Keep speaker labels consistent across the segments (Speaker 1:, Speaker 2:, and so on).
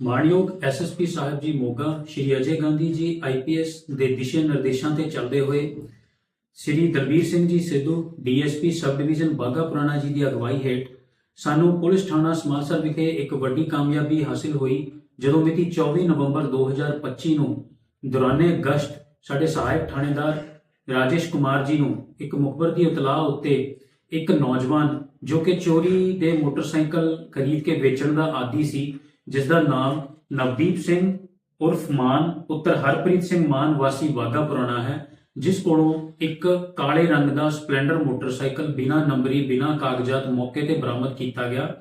Speaker 1: ਮਾਣਯੋਗ ਐਸਐਸਪੀ ਸਾਹਿਬ ਜੀ ਮੋਗਾ, ਸ਼੍ਰੀ ਅਜੇ ਗਾਂਧੀ ਜੀ ਆਈਪੀਐਸ ਦੇ ਦਿਸ਼ਾ ਨਿਰਦੇਸ਼ਾਂ ਤੇ ਚੱਲਦੇ ਹੋਏ, Shri Dalbir Singh ji Sidhu DSP sub division Bagha Purana ji ਦੀ ਅਗਵਾਈ ਹੇਠ, ਸਾਨੂੰ ਪੁਲਿਸ ਥਾਣਾ ਸਮਾਲਸਰ ਵਿਖੇ ਇੱਕ ਵੱਡੀ ਕਾਮਯਾਬੀ ਹਾਸਿਲ ਹੋਈ, ਜਦੋਂ ਮਿਤੀ 24 ਨਵੰਬਰ 2025 ਨੂੰ ਦੌਰਾਨੇ ਗਸ਼ਤ ਸਾਡੇ ਸਹਾਇਕ ਥਾਣੇਦਾਰ ਰਾਜੇਸ਼ ਕੁਮਾਰ ਜੀ ਨੂੰ ਇੱਕ ਮੁਖਬਰ ਦੀ ਇਤਲਾਹ ਉੱਤੇ ਇੱਕ ਨੌਜਵਾਨ ਜੋ ਕਿ ਚੋਰੀ ਦੇ ਮੋਟਰਸਾਈਕਲ ਖਰੀਦ ਕੇ ਵੇਚਣ ਦਾ ਆਦੀ ਸੀ ਜਿਸ ਦਾ ਨਾਮ ਨਵਦੀਪ ਸਿੰਘ ਉਰਫ ਮਾਨ, ਪੁੱਤਰ ਹਰਪ੍ਰੀਤ ਸਿੰਘ ਮਾਨ ਵਾਸੀ ਵਾਗਾ ਪੁਰਾਣਾ ਹੈ, ਜਿਸ ਕੋਲੋਂ ਇੱਕ ਕਾਲੇ ਰੰਗ ਦਾ ਸਪਲੈਂਡਰ ਮੋਟਰਸਾਈਕਲ ਬਿਨਾਂ ਨੰਬਰੀ, ਬਿਨਾਂ ਕਾਗਜ਼ਾਤ ਮੌਕੇ ਤੇ ਬਰਾਮਦ ਕੀਤਾ ਗਿਆ,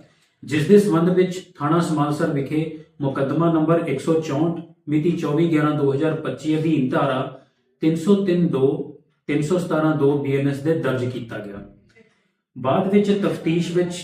Speaker 1: ਜਿਸ ਦੇ ਸੰਬੰਧ ਵਿੱਚ ਥਾਣਾ ਸਮਾਲਸਰ ਵਿਖੇ ਮੁਕੱਦਮਾ ਨੰਬਰ 164 ਮਿਤੀ 24/11/2025 ਅਧੀਨ ਧਾਰਾ 303-2 317-2 ਬੀਐਨਐਸ ਦੇ ਦਰਜ ਕੀਤਾ ਗਿਆ। ਬਾਅਦ ਵਿੱਚ ਤਫਤੀਸ਼ ਵਿੱਚ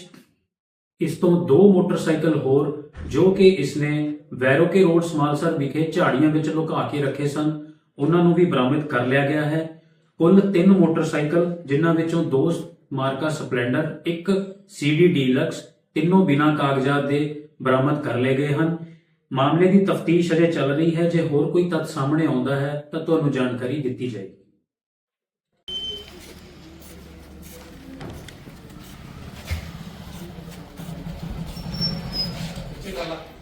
Speaker 1: ਇਸ ਤੋਂ ਦੋ ਮੋਟਰਸਾਈਕਲ ਹੋਰ ਜੋ ਕਿ ਇਸਨੇ ਵੈਰੋਕੇ ਰੋਡ ਸਮਾਲਸਰ ਵਿਖੇ ਝਾੜੀਆਂ ਵਿੱਚ ਲੁਕਾ ਕੇ ਰੱਖੇ ਸਨ, ਉਹਨਾਂ ਨੂੰ ਵੀ ਬਰਾਮਦ ਕਰ ਲਿਆ ਗਿਆ ਹੈ। ਕੁੱਲ ਤਿੰਨ ਮੋਟਰਸਾਈਕਲ, ਜਿਨ੍ਹਾਂ ਵਿੱਚੋਂ ਦੋ ਮਾਰਕਾ ਸਪਲੈਂਡਰ, ਇੱਕ ਸੀਡੀ ਡੀਲਕਸ, ਤਿੰਨੋਂ ਬਿਨਾਂ ਕਾਗਜ਼ਾਤ ਦੇ ਬਰਾਮਦ ਕਰ ਲਏ ਗਏ ਹਨ। ਮਾਮਲੇ ਦੀ ਤਫਤੀਸ਼ ਅਜੇ ਚੱਲ ਰਹੀ ਹੈ। ਜੇ ਹੋਰ ਕੋਈ ਤੱਥ ਸਾਹਮਣੇ ਆਉਂਦਾ ਹੈ ਤਾਂ ਤੁਹਾਨੂੰ ਜਾਣਕਾਰੀ ਦਿੱਤੀ ਜਾਏਗੀ।
Speaker 2: ಸಿಗಲ್ಲ